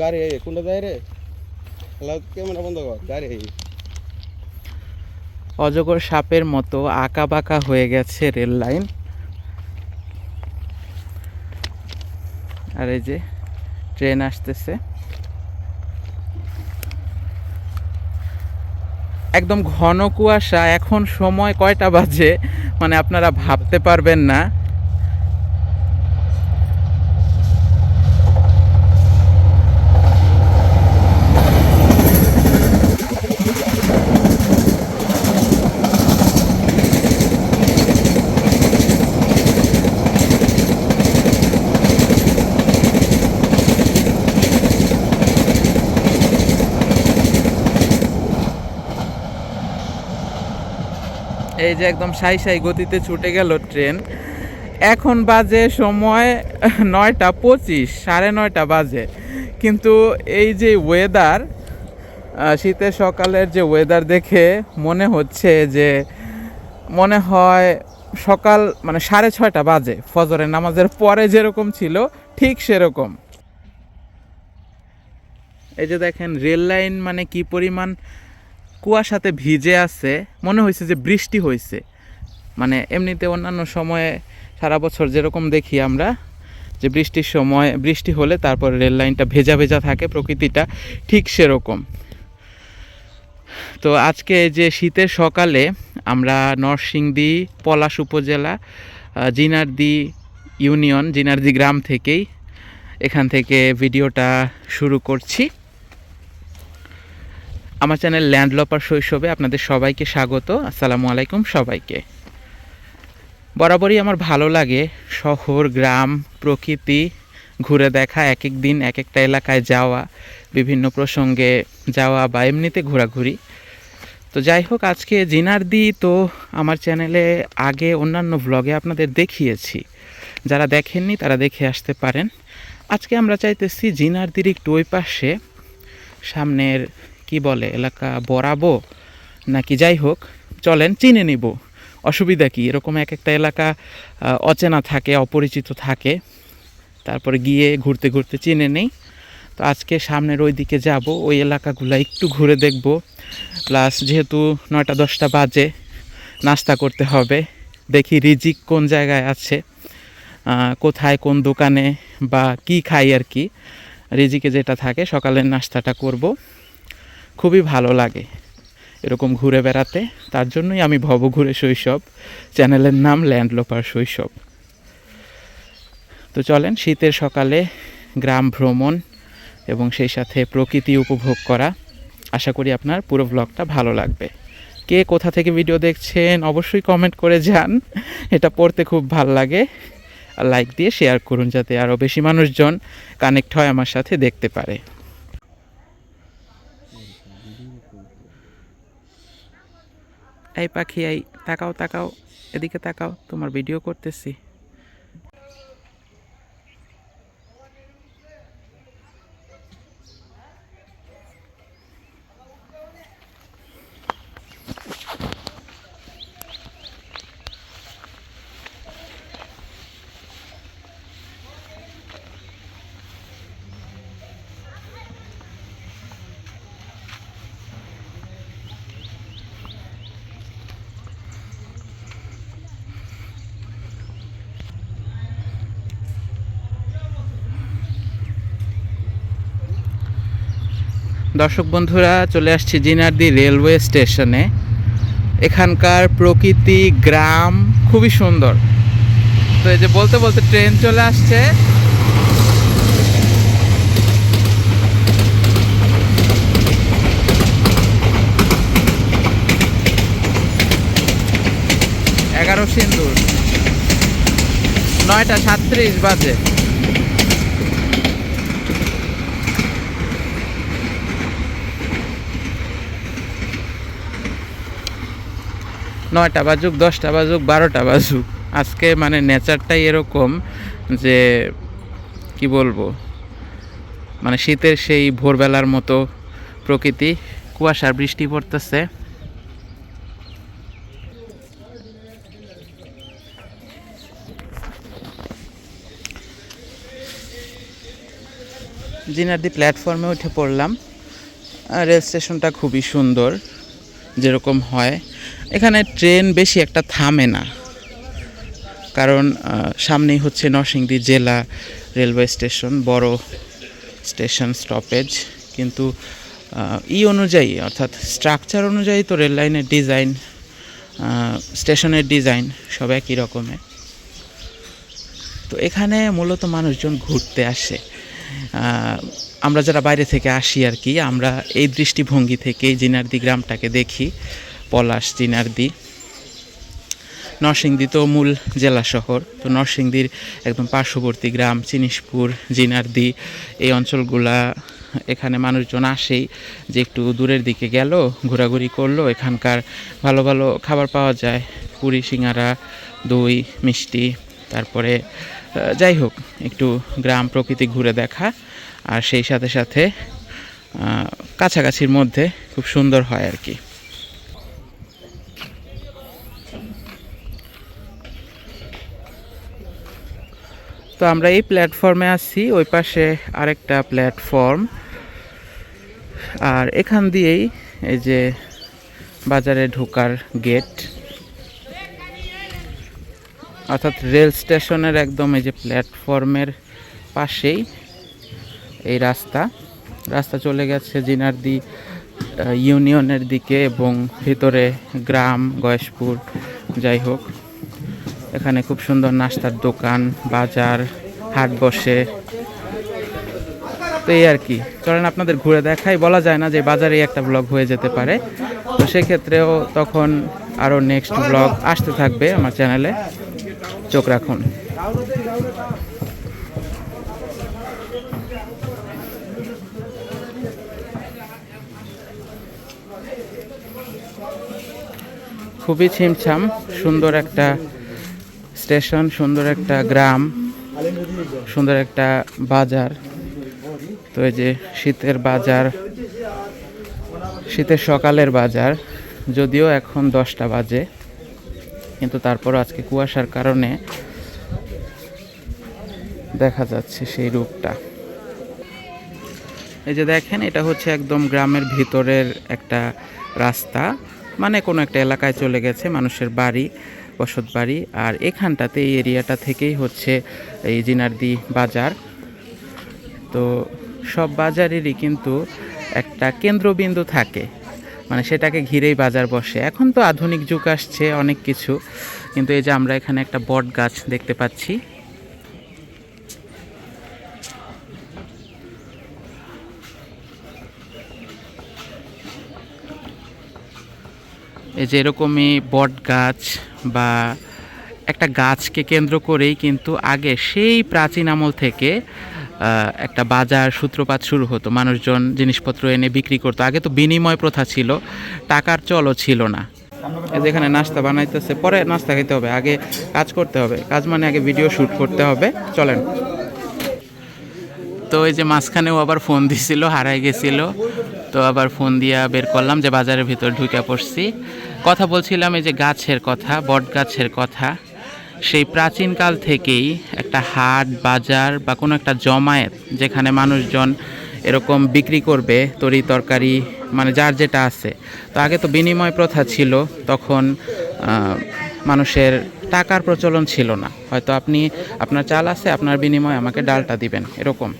গাড়ি এই গাড়ি অজগর সাপের মতো আঁকা বাঁকা হয়ে গেছে রেল লাইন। আর এই যে ট্রেন আসতেছে। একদম ঘন কুয়াশা, এখন সময় কয়টা বাজে? মানে আপনারা ভাবতে পারবেন না। এই যে একদম সাই সাই গতিতে ছুটে গেল ট্রেন। এখন বাজে সময় নয়টা পঁচিশ, সাড়ে নয়টা বাজে। কিন্তু এই যে ওয়েদার শীতের সকালের যে ওয়েদার দেখে মনে হচ্ছে যে, মনে হয় সকাল মানে সাড়ে ছয়টা বাজে, ফজরের নামাজের পরে যেরকম ছিল, ঠিক সেরকম। এই যে দেখেন, রেল লাইন মানে কি পরিমাণ কুয়াশাতে ভিজে আছে, মনে হয়েছে যে বৃষ্টি হয়েছে মানে এমনিতে অন্যান্য সময়ে সারা বছর যেরকম দেখি আমরা, যে বৃষ্টির সময়, বৃষ্টি হলে তারপর রেল লাইনটা ভেজা ভেজা থাকে, প্রকৃতিটা ঠিক সেরকম। তো আজকে যে শীতের সকালে আমরা নরসিংদী, পলাশ উপজেলা জিনারদি ইউনিয়ন, জিনারদি গ্রাম থেকেই এখান থেকে ভিডিওটা শুরু করছি। আমার চ্যানেল ল্যান্ডলপার শৈশবে আপনাদের সবাইকে স্বাগত। আসসালামু আলাইকুম সবাইকে। বরাবরই আমার ভালো লাগে শহর, গ্রাম, প্রকৃতি ঘুরে দেখা এক এক দিন এক একটা এলাকায় যাওয়া, বিভিন্ন প্রসঙ্গে যাওয়া বা এমনিতে ঘোরাঘুরি। তো যাই হোক, আজকে জিনারদি তো আমার চ্যানেলে আগে অন্যান্য ভ্লগে আপনাদের দেখিয়েছি। যারা দেখেননি তারা দেখে আসতে পারেন। আজকে আমরা চাইতেছি জিনারদির একটু ওই পাশে, সামনের কি বলে, এলাকা বরাবো নাকি যাই হোক, চলেন চিনে নিব। অসুবিধা কি? এরকম এক একটা এলাকা অচেনা থাকে, অপরিচিত থাকে। তারপরে গিয়ে ঘুরতে ঘুরতে চিনে নেই। তো আজকে সামনের ওই দিকে যাব, ওই এলাকাগুলো একটু ঘুরে দেখব। প্লাস যেহেতু নয়টা দশটা বাজে, নাস্তা করতে হবে। দেখি রিজিক কোন জায়গায় আছে কোথায়, কোন দোকানে বা কি খাই আর কি। রিজিকে যেটা থাকে সকালের নাস্তাটা করব। খুবই ভালো লাগে এরকম ঘুরে বেড়াতে। তার জন্যই আমি ভব ঘুরে শৈশব, চ্যানেলের নাম ল্যান্ডলোপার শৈশব। তো চলেন শীতের সকালে গ্রাম ভ্রমণ এবং সেই সাথে প্রকৃতি উপভোগ করা। আশা করি আপনার পুরো ব্লগটা ভালো লাগবে। কে কোথা থেকে ভিডিও দেখছেন অবশ্যই কমেন্ট করে যান, এটা পড়তে খুব ভালো লাগে। লাইক দিয়ে শেয়ার করুন যাতে আরও বেশি মানুষজন কানেক্ট হয় আমার সাথে দেখতে পারে। এই পাখি এই তাকাও তাকাও এদিকে তাকাও তোমার ভিডিও করতেছি। দর্শক বন্ধুরা, চলে আসছি জিনারদি রেলওয়ে স্টেশনে। এখানকার প্রকৃতি, গ্রাম খুবই সুন্দর। তো এই যে বলতে বলতে ট্রেন চলে আসছে। এগারো সিন্দুর। নয়টা সাতত্রিশ বাজে। নয়টা বাজুক, দশটা বাজুক, বারোটা বাজুক। আজকে মানে নেচারটাই এরকম যে, কি বলব? মানে শীতের সেই ভোরবেলার মতো প্রকৃতি। কুয়াশার বৃষ্টি পড়তেছে। জিনারদি প্ল্যাটফর্মে উঠে পড়লাম। রেল স্টেশনটা খুবই সুন্দর। যেরকম হয়। এখানে ট্রেন বেশি একটা থামে না। কারণ সামনেই হচ্ছে নরসিংদী জেলা রেলওয়ে স্টেশন, বড় স্টেশন স্টপেজ কিন্তু ই অনুযায়ী, অর্থাৎ স্ট্রাকচার অনুযায়ী তো রেল লাইনের ডিজাইন স্টেশনের ডিজাইন সব একই রকমের। তো এখানে মূলত মানুষজন ঘুরতে আসে। আমরা যারা বাইরে থেকে আসি আর কি, আমরা এই দৃষ্টিভঙ্গি থেকেই জিনারদি গ্রামটাকে দেখি, পলাশ, জিনারদি। নরসিংদী তো মূল জেলা শহর, তো নরসিংদীর একদম পার্শ্ববর্তী গ্রাম, চিনিসপুর, জিনারদি, এই অঞ্চলগুলা, এখানে মানুষজন আসেই যে একটু দূরের দিকে গেল, ঘোরাঘুরি করল, এখানকার ভালো ভালো খাবার পাওয়া যায়, পুরি, সিঙ্গারা, দই, মিষ্টি, তারপরে যাই হোক, একটু গ্রাম প্রকৃতি ঘুরে দেখা। আর সেই সাথে সাথে কাছাকাছির মধ্যে খুব সুন্দর হয় আর কি। তো আমরা এই প্ল্যাটফর্মে আসছি ওই পাশে আরেকটা প্ল্যাটফর্ম। আর এখান দিয়েই এই যে বাজারে ঢোকার গেট। অর্থাৎ রেল স্টেশনের একদম এই যে প্ল্যাটফর্মের পাশেই। এই রাস্তা। রাস্তা চলে গেছে জিনারদি ইউনিয়নের দিকে এবং ভিতরে গ্রাম, গয়েশপুর, যাই হোক। এখানে খুব সুন্দর নাস্তার দোকান, বাজার, হাট বসে। তো এই আর কি। চলেন আপনাদের ঘুরে দেখাই। বলা যায় না যে বাজারেই একটা ব্লগ হয়ে যেতে পারে। তো সেক্ষেত্রেও তখন আরও নেক্সট ব্লগ আসতে থাকবে আমার চ্যানেলে চোখ রাখুন। খুবই ছিমছাম, সুন্দর একটা স্টেশন, সুন্দর একটা গ্রাম, সুন্দর একটা বাজার। তো এই যে শীতের বাজার, শীতের সকালের বাজার, যদিও এখন দশটা বাজে, কিন্তু তারপর আজকে কুয়াশার কারণে দেখা যাচ্ছে সেই রূপটা। এই যে দেখেন, এটা হচ্ছে একদম গ্রামের ভিতরের একটা রাস্তা। মানে কোনো একটা এলাকায় চলে গেছে, মানুষের বাড়ি, বসত বাড়ি, আর এখানটাতে এই এরিয়াটা থেকেই হচ্ছে এই জিনারদি বাজার। তো সব বাজারেরই কিন্তু একটা কেন্দ্রবিন্দু থাকে মানে সেটাকে ঘিরেই বাজার বসে। এখন তো আধুনিক যুগ আসছে অনেক কিছু, কিন্তু এই যে আমরা এখানে একটা বট গাছ দেখতে পাচ্ছি। এই যে এরকমই বট গাছ বা একটা গাছকে কেন্দ্র করেই কিন্তু আগে সেই প্রাচীন আমল থেকে একটা বাজার সূত্রপাত শুরু হতো। মানুষজন জিনিসপত্র এনে বিক্রি করতো। আগে তো বিনিময় প্রথা ছিল, টাকার চলও ছিল না। এই যে এখানে নাস্তা বানাইতেছে, পরে নাস্তা খেতে হবে, আগে কাজ করতে হবে। কাজ মানে আগে ভিডিও শ্যুট করতে হবে। চলেন। তো এই যে মাঝখানেও আবার ফোন দিছিল, হারাই গেছিল। তো আবার ফোন দিয়া বের করলাম যে বাজারের ভিতর ঢুকে পড়ছি। কথা বলছিলাম এই যে গাছের কথা, বট গাছের কথা। সেই প্রাচীনকাল থেকেই একটা হাট, বাজার বা কোনো একটা জমায়েত যেখানে মানুষজন এরকম বিক্রি করবে, তরি তরকারি মানে যার যেটা আছে। তো আগে তো বিনিময় প্রথা ছিল, তখন মানুষের টাকার প্রচলন ছিল না। হয়তো আপনি, আপনার চাল আছে, আপনার বিনিময়ে আমাকে ডালটা দিবেন, এরকম।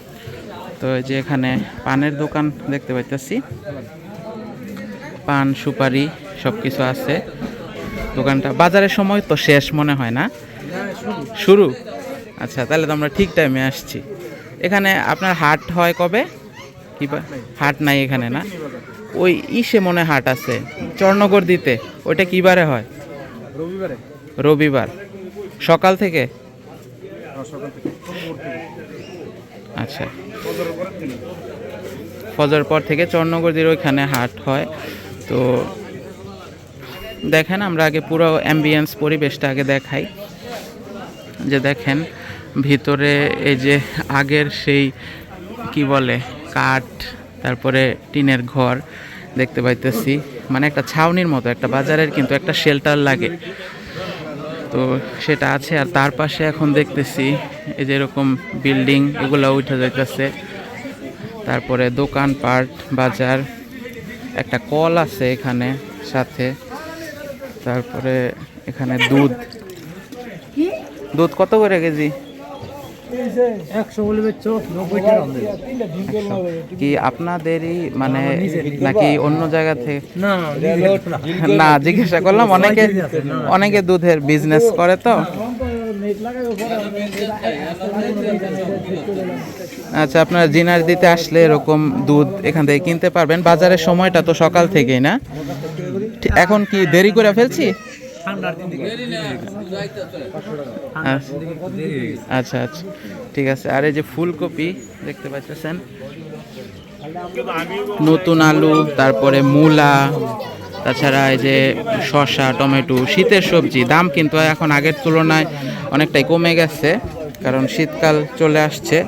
তো এই যে এখানে পানের দোকান দেখতে পাইতেছি। পান সুপারি সব কিছু আছে। দোকানটা বাজারের সময় তো শেষ মনে হয় না। শুরু? আচ্ছা তাহলে তো আমরা ঠিক টাইমে আসছি। এখানে আপনার হাট হয় কবে? কি হাট নাই এখানে না। ওই ইসে মনে হাট আছে। চর্ণগর দিতে। ওইটা কি বারে হয়? রবিবারে। রবিবার। সকাল থেকে? আচ্ছা পরের দিন ফজর পর থেকে চর্ণগদির ওইখানে হাট হয়। তো দেখেন, আমরা আগে পুরো অ্যাম্বিয়েন্স পরিবেশটা আগে দেখাই। যে দেখেন, ভিতরে এই যে আগের সেই কি বলে, কাঠ, তারপরে টিনের ঘর দেখতে পাইতেছি। মানে একটা ছাউনির মতো, একটা বাজারের কিন্তু একটা শেল্টার লাগে। তো সেটা আছে। আর তার পাশে এখন দেখতেছি এই যে এরকম বিল্ডিং, এগুলো উঠে যাইতেছে। তারপরে দোকানপাট বাজার, একটা কল আছে এখানে সাথে। তারপরে এখানে দুধ। দুধ কত করে কেজি? কি আপনাদেরই মানে নাকি অন্য জায়গা থেকে? না না জিজ্ঞাসা করলাম অনেকে অনেকে দুধের বিজনেস করে তো। আচ্ছা আপনারা জিনার দিতে আসলে এরকম দুধ এখান থেকে কিনতে পারবেন। বাজারের সময়টা তো সকাল থেকেই না? ঠিক- এখন কি দেরি করে ফেলছি? আচ্ছা। আচ্ছা আচ্ছা। ঠিক আছে আর এই যে ফুলকপি দেখতে পাচ্ছেন। নতুন আলু তারপরে মূলা তাছাড়া এই যে শসা টমেটো শীতের সবজি দাম কিন্তু এখন আগের তুলনায় অনেকটাই কমে গেছে কারণ শীতকাল চলে আসছে।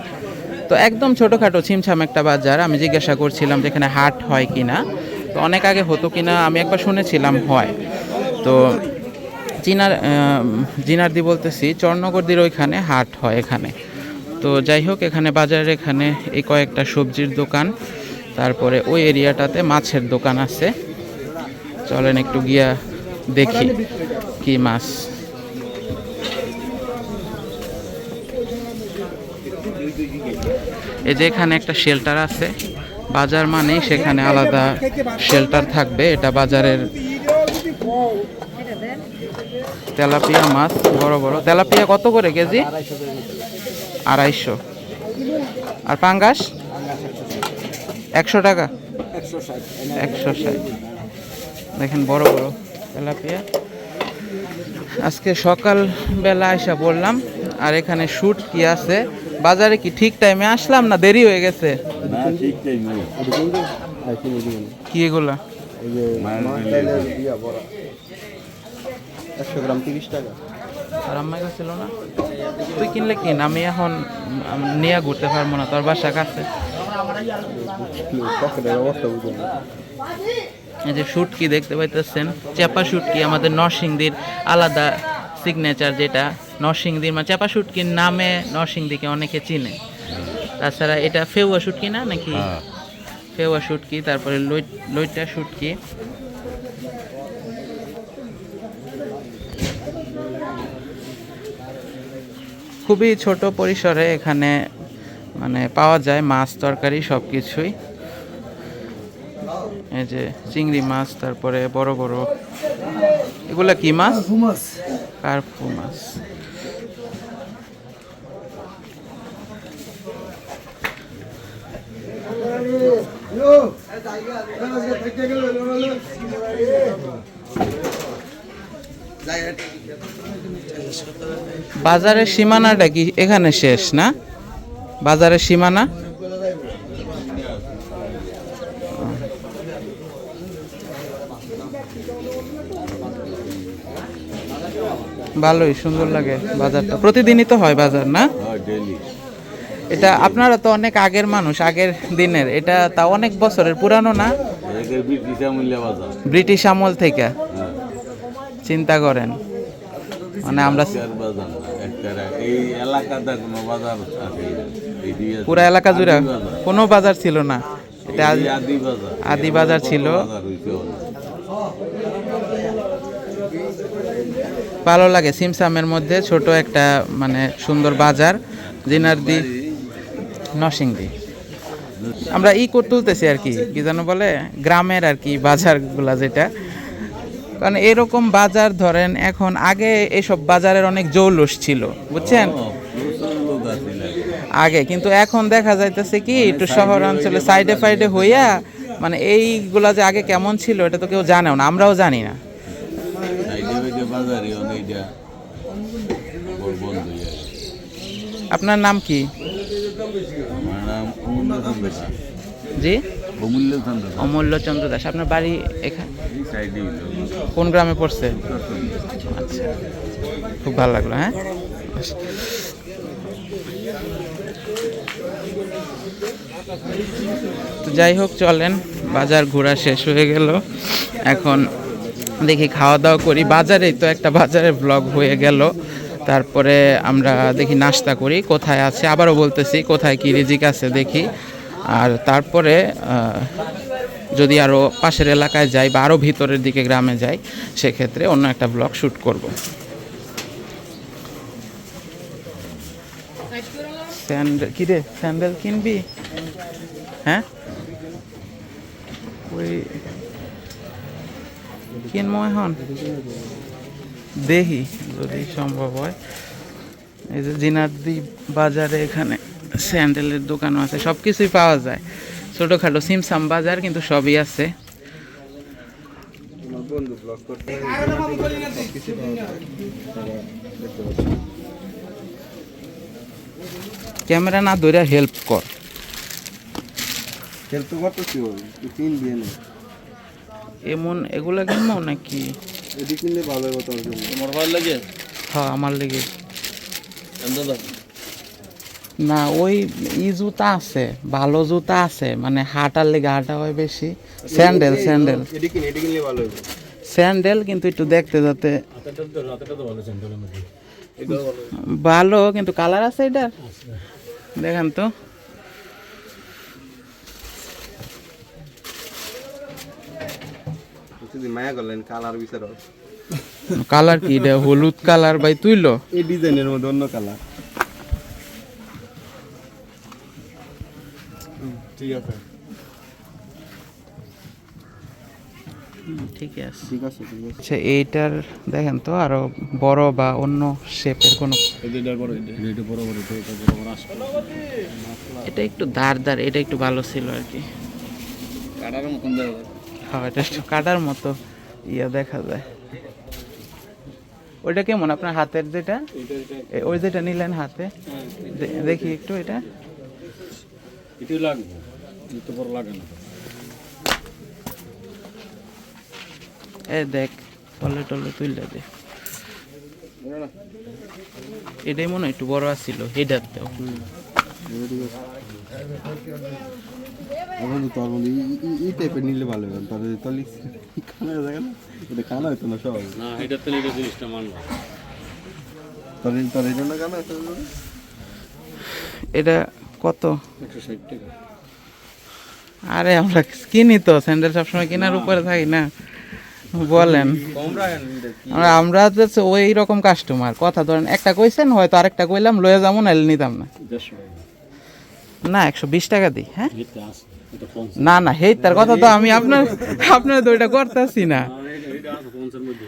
তো একদম ছোটোখাটো ছিমছাম একটা বাজার আমি জিজ্ঞাসা করছিলাম যেখানে হাট হয় কিনা। তো অনেক আগে হতো কিনা আমি একবার শুনেছিলাম হয়। তো চিনার জিনারদি বলতেছি, চর্ণগরদির ওইখানে হাট হয় এখানে। তো যাই হোক, এখানে বাজারের এখানে এই কয়েকটা সবজির দোকান, তারপরে ওই এরিয়াটাতে মাছের দোকান আছে। চলেন একটু গিয়া দেখি কি মাছ। এই যে এখানে একটা শেল্টার আছে। বাজার মানেই সেখানে আলাদা শেল্টার থাকবে, এটা বাজারের তেলাপিয়া মাছ বড় বড়। তেলাপিয়া কত করে কেজি? আড়াইশো। আর পাঙ্গাস? একশো টাকা? একশো ষাট। দেখেন বড় বড় তেলাপিয়া। আজকে সকাল বেলা এসে বললাম আর এখানে শুট কি আছে? বাজারে কি ঠিক টাইমে আসলাম না দেরি হয়ে গেছে? কি এগুলা? একশো গ্রাম তিরিশ টাকা। আর আম্মাই ছিল না? তুই কিনলে কিন? আমি এখন নিয়ে ঘুরতে পারব না তোর বাসা কাছে। এই যে শুটকি দেখতে পাইতেছেন চেপা শুটকি আমাদের নরসিংদীর আলাদা সিগনেচার যেটা নরসিংদীর মানে চেপা শুটকির নামে নরসিংদীকে অনেকে চিনে। তাছাড়া এটা ফেউয়া শুটকি না নাকি? ফেউয়া শুটকি তারপরে লই লইটা শুটকি। খুবই ছোট পরিসরে এখানে মানে পাওয়া যায় মাছ তরকারি সব কিছুই এই যে চিংড়ি মাছ তারপরে বড় বড়। এগুলা কি মাছ। কার্পু মাছ। বাজারের সীমানাটা কি এখানে শেষ না? বাজারের সীমানা? ভালোই সুন্দর লাগে বাজারটা। প্রতিদিনই তো হয় বাজার না? ডেলি এটা আপনারা তো অনেক আগের মানুষ আগের দিনের। এটা তা অনেক বছরের পুরানো না? ব্রিটিশ আমলে বাজার? ব্রিটিশ আমল থেকে। হ্যাঁ। চিন্তা করেন। মানে আমরা এই কোনো বাজার। পুরা এলাকা জুড়ে কোনো বাজার ছিল না। এটা আদি- আদি বাজার ছিল। ভালো লাগে সিমসামের মধ্যে ছোট একটা মানে সুন্দর বাজার জিনারদি নরসিংদী। আমরা ই করে তুলতেছি আর কি কি যেন বলে গ্রামের আর কি বাজারগুলা যেটা। কারণ এরকম বাজার ধরেন এখন আগে এসব বাজারের অনেক জৌলুস ছিল বুঝছেন? আগে। কিন্তু এখন দেখা যাইতেছে কি একটু শহর অঞ্চলে সাইডে ফাইডে হইয়া মানে এইগুলা যে আগে কেমন ছিল এটা তো কেউ জানেও না আমরাও জানি না। আপনার নাম কি? জি? অমূল্য চন্দ্র দাস। আপনার বাড়ি এখানে কোন গ্রামে পড়ছে? আচ্ছা। খুব ভালো লাগল হ্যাঁ? তো যাই হোক চলেন। বাজার ঘোরা শেষ হয়ে গেল। এখন দেখি খাওয়া দাওয়া করি। বাজারেই তো একটা বাজারের ব্লগ হয়ে গেল। তারপরে আমরা দেখি নাস্তা করি। কোথায় আছে? আবারও বলতেছি কোথায় কি রিজিক আছে দেখি। আর তারপরে যদি আরও পাশের এলাকায় যাই বা আরও ভিতরের দিকে গ্রামে যাই, সেক্ষেত্রে অন্য একটা ব্লগ শ্যুট করব। স্যান্ডেল কি রে? স্যান্ডেল কিনবি? হ্যাঁ? ওই কিনবো এখন? দেখি যদি সম্ভব হয়। এই যে জিনারদি বাজারে এখানে। স্যান্ডেলের দোকানও আছে সব কিছুই পাওয়া যায়। ছোটোখাটো সিমসাম বাজার কিন্তু সবই আছে। ক্যামেরা না ধরে হেল্প কর। হেল্প তো করতেছি ওই দিয়ে নে। এমন এগুলো কিনবো নাকি? এটি কিনলে ভালো হবে তোর জন্য। তোমার ভালো লাগে? হ্যাঁ আমার লেগে। দাদা। না ওই ই জুতা আছে ভালো জুতা আছে মানে হাঁটার লেগে হাঁটা হয় বেশি। Sandal sandal. স্যান্ডেল কিন্তু একটু দেখতে যাতে ভালো কিন্তু কালার আছে এটার। দেখেন তো। কালার কি এটা হলুদ কালার ভাই তুইলো? এই ডিজাইনের মধ্যে অন্য কালার। ঠিক আছে। আচ্ছা এইটার দেখেন তো আরও বড় বা অন্য শেপের কোনো এটা একটু দাঁড় দাঁড় এটা একটু ভালো ছিল আর কি। কাটার মতন হ্যাঁ এটা একটু কাটার মতো ইয়া দেখা যায়। ওইটা কেমন আপনার হাতের যেটা? ওই যেটা নিলেন হাতে? দেখি একটু এটা লাগবে। এত বড় লাগে না। এ দেখ টলে টলে তুললে দে। এটাই মনে হয় একটু বড় এখন তোর মধ্যে এই টাইপের নিলে ভালো হবে তোর তোর খানা না? এটা খানা হইতো না সব না এটা তো এটা জিনিসটা মানবো তোর তোর এই জন্য খানা না? এটা কত? একশো ষাট টাকা। আরে আমরা কিনি তো স্যান্ডেল সবসময় কেনার উপরে থাকি না। বলেন। আমরা হচ্ছে ওই রকম কাস্টমার কথা ধরেন একটা কইছেন হয়তো আরেকটা কইলাম লয়ে যাব নাহলে নিতাম না। না একশো বিশ টাকা দিই হ্যাঁ? এটা আছে এটা পঞ্চাশ। না না হেই তার কথা তো আমি আপনার আপনার তো ওইটা করতেছি না। এটা আছে পঞ্চাশ মধ্যে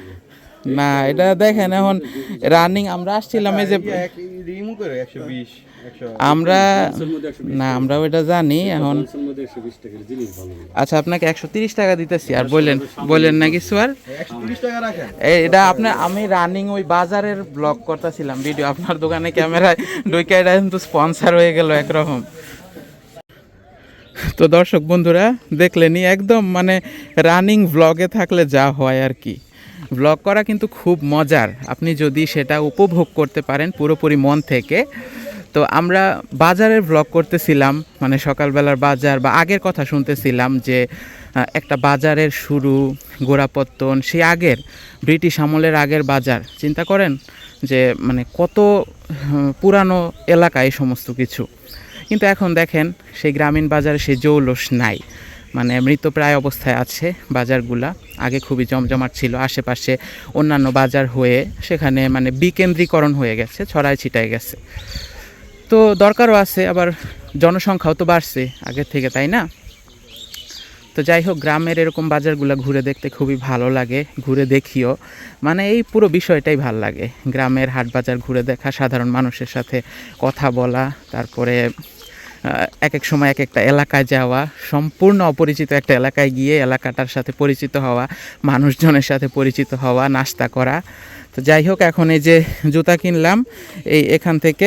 না এটা দেখেন এখন রানিং আমরা আসছিলাম এই যে আমরা না আমরা ওইটা জানি এখন আচ্ছা আপনাকে একশো তিরিশ টাকা দিতেছি আর বললেন বললেন না কিছু আর? একশো তিরিশ টাকা রাখেন। এই এটা আপনার আমি রানিং ওই বাজারের ব্লগ করতেছিলাম ভিডিও আপনার দোকানে ক্যামেরায় ডুইকা এটা কিন্তু স্পন্সার হয়ে গেল একরকম। তো দর্শক বন্ধুরা দেখলেনি একদম মানে রানিং ব্লগে থাকলে যা হয় আর কি। ব্লগ করা কিন্তু খুব মজার। আপনি যদি সেটা উপভোগ করতে পারেন পুরোপুরি মন থেকে। তো আমরা বাজারের ব্লগ করতেছিলাম মানে সকালবেলার বাজার বা আগের কথা শুনতেছিলাম যে একটা বাজারের শুরু, গোড়াপত্তন, সেই আগের, ব্রিটিশ আমলের আগের বাজার। চিন্তা করেন যে মানে কত পুরানো এলাকা এই সমস্ত কিছু। কিন্তু এখন দেখেন, সেই গ্রামীণ বাজারে সেই জৌলস নাই। মানে মৃতপ্রায় অবস্থায় আছে বাজারগুলা। আগে খুবই জমজমাট ছিল। আশেপাশে অন্যান্য বাজার হয়ে সেখানে মানে বিকেন্দ্রীকরণ হয়ে গেছে ছড়ায় ছিটায় গেছে। তো দরকারও আছে, আবার জনসংখ্যাও তো বাড়ছে আগের থেকে, তাই না? তো যাই হোক, গ্রামের এরকম বাজারগুলো ঘুরে দেখতে খুবই ভালো লাগে, ঘুরে দেখিও। মানে এই পুরো বিষয়টাই ভালো লাগে, গ্রামের হাট বাজার ঘুরে দেখা, সাধারণ মানুষের সাথে কথা বলা, তারপরে এক এক সময় এক একটা এলাকায় যাওয়া, সম্পূর্ণ অপরিচিত একটা এলাকায় গিয়ে এলাকাটার সাথে পরিচিত হওয়া, মানুষজনের সাথে পরিচিত হওয়া, নাস্তা করা। তো যাই হোক, এখন এই যে জুতা কিনলাম, এই এখান থেকে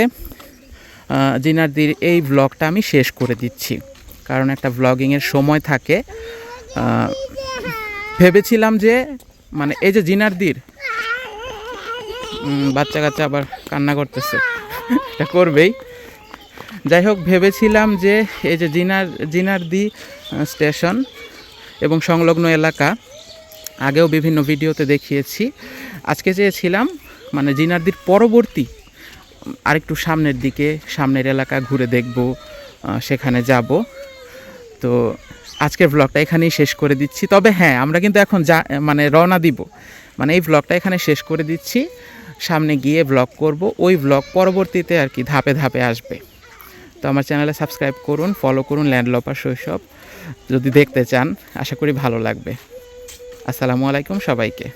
জিনারদির এই ব্লগটা আমি শেষ করে দিচ্ছি। কারণ একটা ব্লগিংয়ের সময় থাকে। ভেবেছিলাম যে মানে এই যে জিনারদির বাচ্চা কাচ্চা আবার কান্না করতেছে। এটা করবেই। যাই হোক, ভেবেছিলাম যে এই যে জিনার জিনারদি স্টেশন এবং সংলগ্ন এলাকা, আগেও বিভিন্ন ভিডিওতে দেখিয়েছি। আজকে চেয়েছিলাম মানে জিনারদির পরবর্তী আরেকটু সামনের দিকে, সামনের এলাকা ঘুরে দেখব সেখানে যাব। তো আজকের ব্লগটা এখানেই শেষ করে দিচ্ছি। তবে হ্যাঁ আমরা কিন্তু এখন যা মানে রওনা দিব। মানে এই ব্লগটা এখানে শেষ করে দিচ্ছি। সামনে গিয়ে ব্লগ করব। ওই ব্লগ পরবর্তীতে আর কি ধাপে ধাপে আসবে। তো আমার চ্যানেলে সাবস্ক্রাইব করুন ফলো করুন ল্যান্ডলপার শৈশব। যদি দেখতে চান, আশা করি ভালো লাগবে। আসসালামু আলাইকুম সবাইকে।